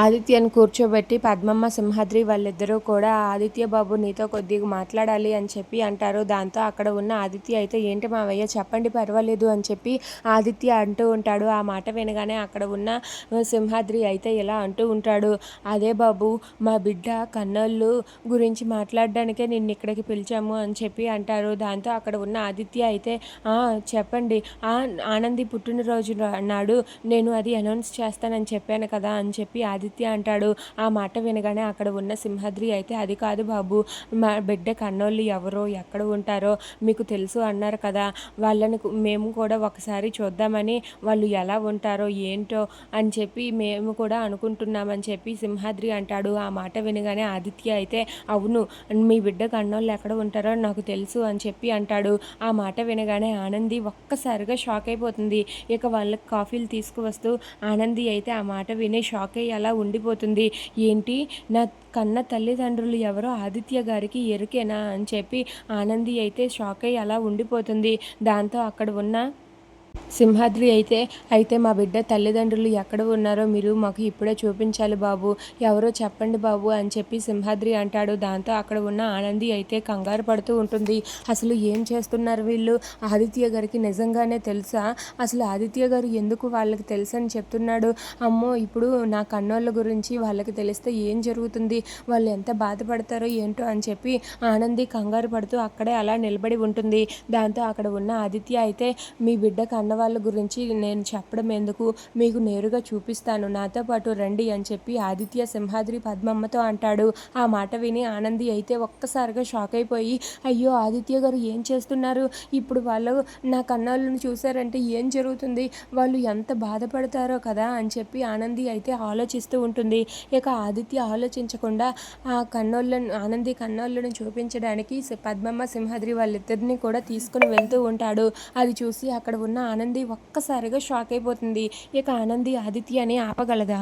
ఆదిత్యను కూర్చోబెట్టి పద్మమ్మ సింహాద్రి వాళ్ళిద్దరూ కూడా ఆదిత్య బాబు నీతో కొద్దిగా మాట్లాడాలి అని చెప్పి అంటారు. దాంతో అక్కడ ఉన్న ఆదిత్య అయితే ఏంటి మావయ్య చెప్పండి పర్వాలేదు అని చెప్పి ఆదిత్య అంటూ ఉంటాడు. ఆ మాట వినగానే అక్కడ ఉన్న సింహాద్రి అయితే ఇలా అంటూ ఉంటాడు. అదే బాబు మా బిడ్డ కన్నోళ్ళు గురించి మాట్లాడడానికే నిన్ను ఇక్కడికి పిలిచాము అని చెప్పి అంటారు. దాంతో అక్కడ ఉన్న ఆదిత్య అయితే చెప్పండి. ఆనంది పుట్టినరోజు నాడు నేను అది అనౌన్స్ చేస్తానని చెప్పాను కదా అని చెప్పి ఆది ఆదిత్య అంటాడు. ఆ మాట వినగానే అక్కడ ఉన్న సింహాద్రి అయితే అది కాదు బాబు మా బిడ్డ కన్నోళ్ళు ఎవరో ఎక్కడ ఉంటారో మీకు తెలుసు అన్నారు కదా. వాళ్ళని మేము కూడా ఒకసారి చూద్దామని వాళ్ళు ఎలా ఉంటారో ఏంటో అని చెప్పి మేము కూడా అనుకుంటున్నామని చెప్పి సింహాద్రి అంటాడు. ఆ మాట వినగానే ఆదిత్య అయితే అవును మీ బిడ్డ కన్నోళ్ళు ఎక్కడ ఉంటారో నాకు తెలుసు అని చెప్పి అంటాడు. ఆ మాట వినగానే ఆనంది ఒక్కసారిగా షాక్ అయిపోతుంది. ఇక వాళ్ళకి కాఫీలు తీసుకువస్తూ ఆనంది అయితే ఆ మాట విని షాక్ అయ్యి అలా ఉండిపోతుంది. ఏంటి? నా కన్న తల్లిదండ్రులు ఎవరో ఆదిత్య గారికి ఎరుకేనా అని చెప్పి ఆనంది అయితే షాక్ అయ్యి అలా ఉండిపోతుంది. దాంతో అక్కడ ఉన్న సింహాద్రి అయితే అయితే మా బిడ్డ తల్లిదండ్రులు ఎక్కడ ఉన్నారో మీరు మాకు ఇప్పుడే చూపించాలి బాబు. ఎవరో చెప్పండి బాబు అని చెప్పి సింహాద్రి అంటాడు. దాంతో అక్కడ ఉన్న ఆనంది అయితే కంగారు పడుతూ ఉంటుంది. అసలు ఏం చేస్తున్నారు వీళ్ళు? ఆదిత్య గారికి నిజంగానే తెలుసా? అసలు ఆదిత్య గారు ఎందుకు వాళ్ళకి తెలుసని చెప్తున్నాడు? అమ్మో ఇప్పుడు నా కన్నోళ్ళ గురించి వాళ్ళకి తెలిస్తే ఏం జరుగుతుంది? వాళ్ళు ఎంత బాధపడతారో ఏంటో అని చెప్పి ఆనంది కంగారు పడుతూ అక్కడే అలా నిలబడి ఉంటుంది. దాంతో అక్కడ ఉన్న ఆదిత్య అయితే మీ బిడ్డ కన్న వాళ్ళ గురించి నేను చెప్పడం ఎందుకు? మీకు నేరుగా చూపిస్తాను. నాతో పాటు రండి అని చెప్పి ఆదిత్య సింహాద్రి పద్మమ్మతో అంటాడు. ఆ మాట విని ఆనంది అయితే ఒక్కసారిగా షాక్ అయిపోయి అయ్యో ఆదిత్య గారు ఏం చేస్తున్నారు? ఇప్పుడు వాళ్ళు నా కన్నాళ్ళను చూశారంటే ఏం జరుగుతుంది? వాళ్ళు ఎంత బాధపడతారో కదా అని చెప్పి ఆనంది అయితే ఆలోచిస్తూ ఉంటుంది. ఇక ఆదిత్య ఆలోచించకుండా ఆ కన్నోళ్ళను ఆనంది కన్నోళ్ళను చూపించడానికి పద్మమ్మ సింహాద్రి వాళ్ళిద్దరిని కూడా తీసుకుని వెళ్తూ ఉంటాడు. అది చూసి అక్కడ ఉన్న ఆనంది ఆనంది ఒక్కసారిగా షాక్ అయిపోతుంది. ఇక ఆనంది ఆదిత్యని ఆపగలదా?